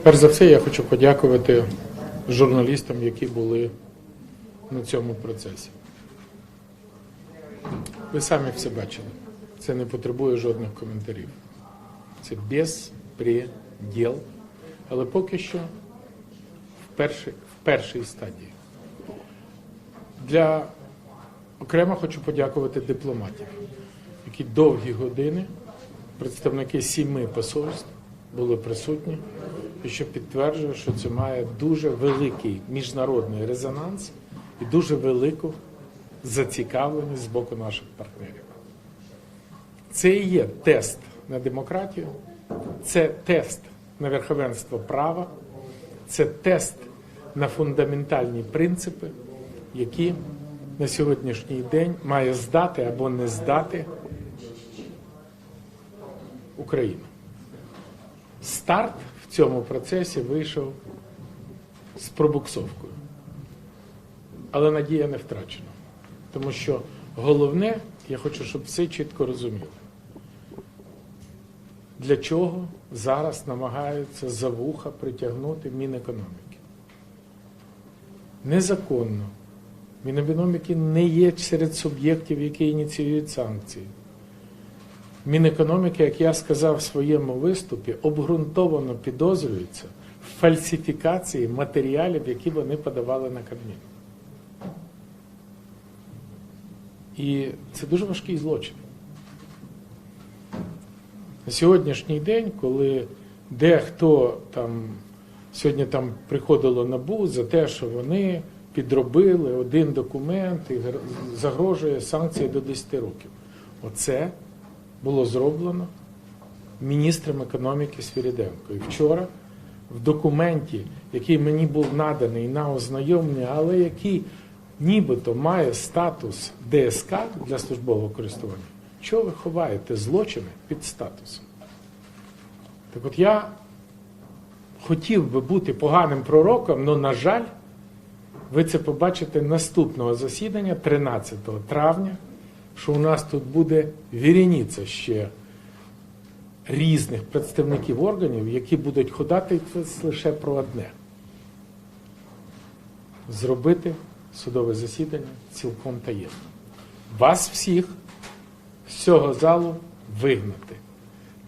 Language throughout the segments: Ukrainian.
Перш за все, я хочу подякувати журналістам, які були на цьому процесі. Ви самі все бачили. Це не потребує жодних коментарів. Це безпреділ. Але поки що в першій, в першій стадії. Для окремо хочу подякувати дипломатів, які довгі години, представники сіми посольств, були присутні, що підтверджує, що це має дуже великий міжнародний резонанс і дуже велику зацікавленість з боку наших партнерів. Це і є тест на демократію, це тест на верховенство права, це тест на фундаментальні принципи, які на сьогоднішній день має здати або не здати Україну. Старт в цьому процесі вийшов з пробуксовкою. Але надія не втрачена. Тому що головне, я хочу, щоб всі чітко розуміли, для чого зараз намагаються за вуха притягнути Мінекономіки. Незаконно. Мінекономіки не є серед суб'єктів, які ініціюють санкції. Мінекономіки, як я сказав в своєму виступі, обґрунтовано підозрюється в фальсифікації матеріалів, які вони подавали на Кабмін. І це дуже важкий злочин. На сьогоднішній день, коли дехто там сьогодні там приходило НАБУ за те, що вони підробили один документ і загрожує санкції до 10 років. Оце було зроблено міністром економіки Свіріденко. І вчора в документі, який мені був наданий на ознайомлення, але який нібито має статус ДСК для службового користування, чого ви ховаєте злочини під статусом? Так от я хотів би бути поганим пророком, але, на жаль, ви це побачите наступного засідання 13 травня, що у нас тут буде вірініця ще різних представників органів, які будуть ходати лише про одне. Зробити судове засідання цілком таємно. Вас всіх з цього залу вигнати.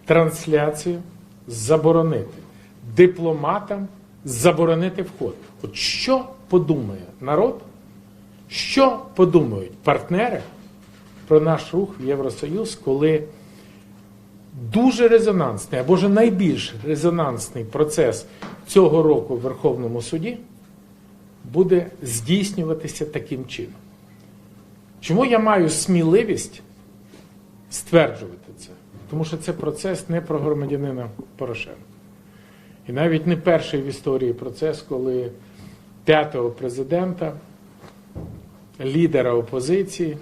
Трансляцію заборонити. Дипломатам заборонити вход. От що подумає народ, що подумають партнери про наш рух в Євросоюз, коли дуже резонансний, або ж найбільш резонансний процес цього року в Верховному суді буде здійснюватися таким чином. Чому я маю сміливість стверджувати це? Тому що це процес не про громадянина Порошенка. І навіть не перший в історії процес, коли п'ятого президента, лідера опозиції,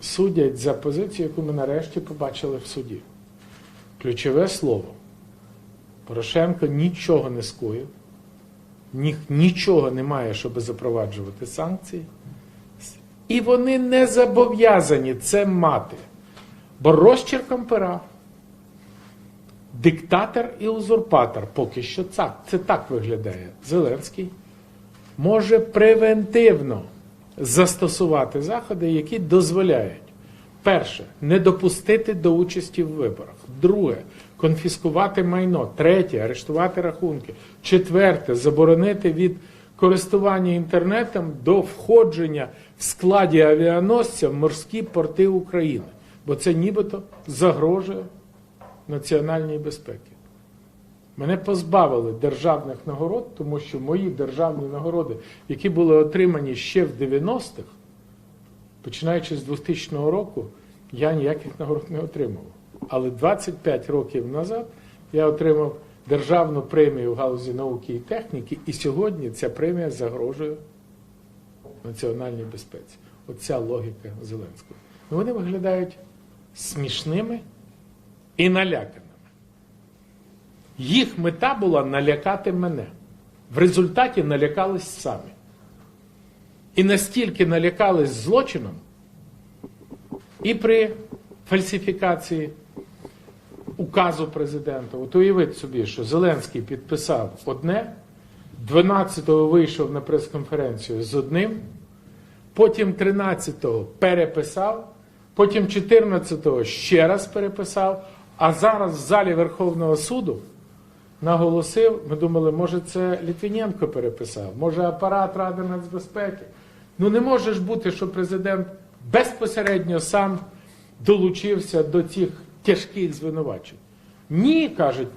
судять за позицію, яку ми нарешті побачили в суді. Ключове слово. Порошенко нічого не скоїв, ні, нічого немає, щоб запроваджувати санкції. І вони не зобов'язані це мати. Бо розчерком пера диктатор і узурпатор, поки що це, це так виглядає. Зеленський може превентивно застосувати заходи, які дозволяють, перше, не допустити до участі в виборах. Друге, конфіскувати майно. Третє, арештувати рахунки. Четверте, заборонити від користування інтернетом до входження в складі авіаносця в морські порти України. Бо це нібито загрожує національній безпеки. Мене позбавили державних нагород, тому що мої державні нагороди, які були отримані ще в 90-х, починаючи з 2000 року, я ніяких нагород не отримував. Але 25 років назад я отримав державну премію в галузі науки і техніки, і сьогодні ця премія загрожує національній безпеці. Оця логіка Зеленського. Ну, вони виглядають смішними і наляканими. Їх мета була налякати мене. В результаті налякались самі. І настільки налякались злочином, і при фальсифікації указу президента. От уявіть собі, що Зеленський підписав одне, 12-го вийшов на прес-конференцію з одним, потім 13-го переписав, потім 14-го ще раз переписав, а зараз в залі Верховного суду наголосив, ми думали, може це Літвіненко переписав, може апарат Ради нацбезпеки. Ну не може ж бути, що президент безпосередньо сам долучився до цих тяжких звинувачень. Ні, кажуть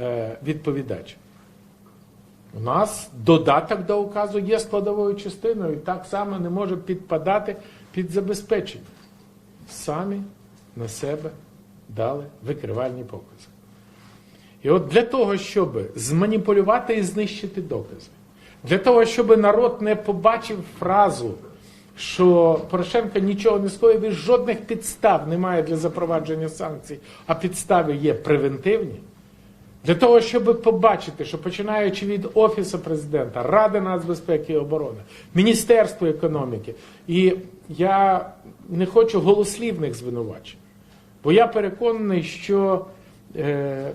е, відповідач. У нас додаток до указу є складовою частиною і так само не може підпадати під забезпечення. Самі на себе дали викривальні покази. І от для того, щоб зманіпулювати і знищити докази, для того, щоб народ не побачив фразу, що Порошенко нічого не скоїв і жодних підстав немає для запровадження санкцій, а підстави є превентивні. Для того, щоб побачити, що починаючи від Офісу президента, Ради нацбезпеки і оборони, Міністерства економіки, і я не хочу голослівних звинувачень, бо я переконаний, що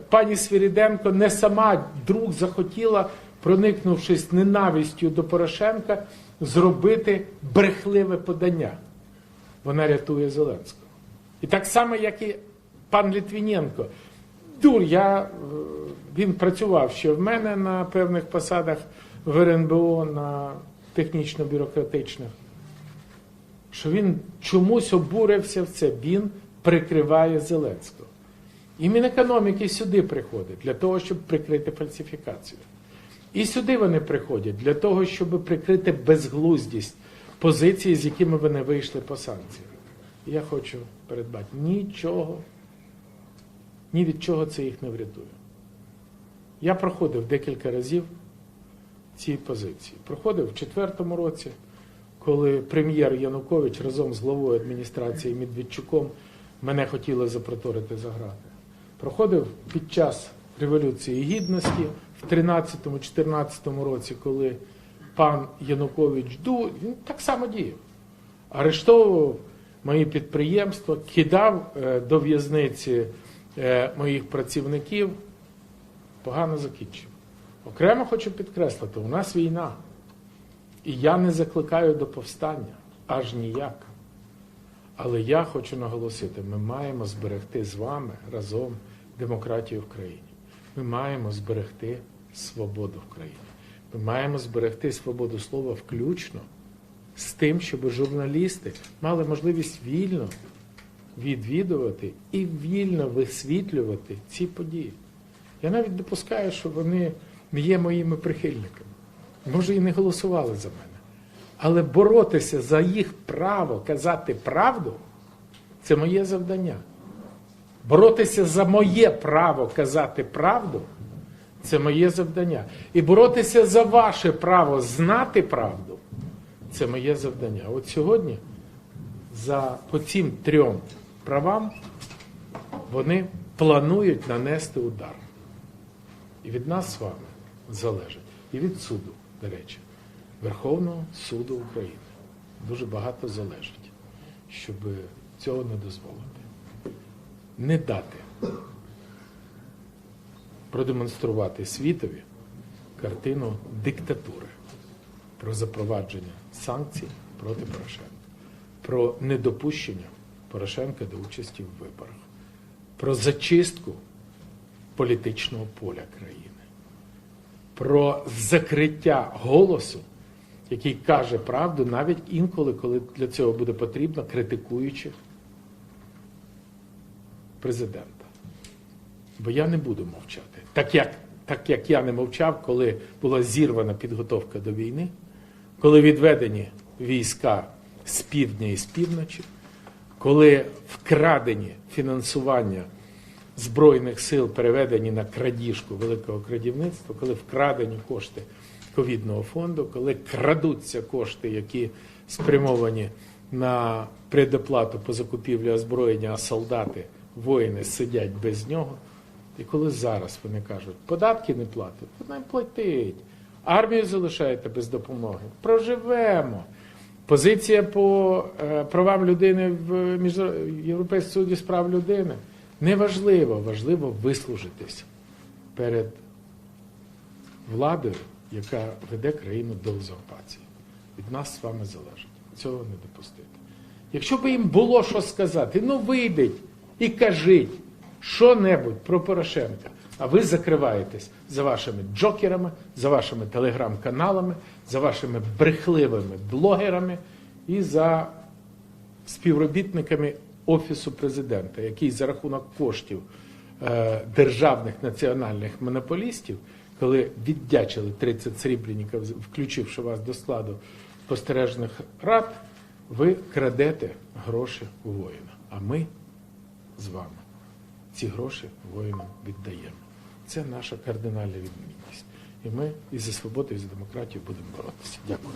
пані Свіріденко не сама друг захотіла, проникнувшись ненавистю до Порошенка, зробити брехливе подання. Вона рятує Зеленського. І так само, як і пан Літвіненко. Дур, я, е, він працював ще в мене на певних посадах в РНБО, на технічно-бюрократичних. Що він чомусь обурився в це, він прикриває Зеленського. І Мінекономіки сюди приходить для того, щоб прикрити фальсифікацію. І сюди вони приходять для того, щоб прикрити безглуздість позиції, з якими вони вийшли по санкціях. Я хочу передбати нічого ні від чого це їх не врятує. Я проходив декілька разів ці позиції. Проходив в четвертому році, коли прем'єр Янукович разом з главою адміністрації Медведчуком мене хотіли запроторити за грати. Проходив під час Революції Гідності в 13-14 році, коли пан Янукович ду, він так само діяв. Арештовував мої підприємства, кидав е, до в'язниці е, моїх працівників, погано закінчив. Окремо хочу підкреслити, у нас війна. І я не закликаю до повстання, аж ніяк. Але я хочу наголосити, ми маємо зберегти з вами разом демократію в країні. Ми маємо зберегти свободу в країні. Ми маємо зберегти свободу слова включно з тим, щоб журналісти мали можливість вільно відвідувати і вільно висвітлювати ці події. Я навіть допускаю, що вони є моїми прихильниками. Може, і не голосували за мене. Але боротися за їх право казати правду це моє завдання. Боротися за моє право казати правду це моє завдання. І боротися за ваше право знати правду це моє завдання. От сьогодні за по цим трьом правам вони планують нанести удар. І від нас з вами залежить. І від суду, до речі, Верховного суду України. Дуже багато залежить, щоб цього не дозволити. Не дати продемонструвати світові картину диктатури про запровадження санкцій проти Порошенка, про недопущення Порошенка до участі в виборах, про зачистку політичного поля країни, про закриття голосу, який каже правду навіть інколи, коли для цього буде потрібно, критикуючи президента. Бо я не буду мовчати. Так як, так як я не мовчав, коли була зірвана підготовка до війни, коли відведені війська з півдня і з півночі, коли вкрадені фінансування Збройних сил переведені на крадіжку великого крадівництва, коли вкрадені кошти ковідного фонду, коли крадуться кошти, які спрямовані на предоплату по закупівлі озброєння, а солдати, воїни сидять без нього. І коли зараз вони кажуть, податки не платять, то не платить. Армію залишаєте без допомоги. Проживемо. Позиція по е, правам людини в Європейському суді з прав людини. Неважливо, важливо вислужитись перед владою, яка веде країну до узурпації. Від нас з вами залежить цього не допустити. Якщо б їм було що сказати, ну вийдіть і кажіть що-небудь про Порошенка, а ви закриваєтесь за вашими джокерами, за вашими телеграм-каналами, за вашими брехливими блогерами і за співробітниками Офісу президента, який за рахунок коштів е, державних національних монополістів, коли віддячили 30 срібленників, включивши вас до складу спостережних рад, ви крадете гроші у воїна. А ми з вами ці гроші воїнам віддаємо. Це наша кардинальна відмінність. І ми і за свободу, і за демократію будемо боротися. Дякую.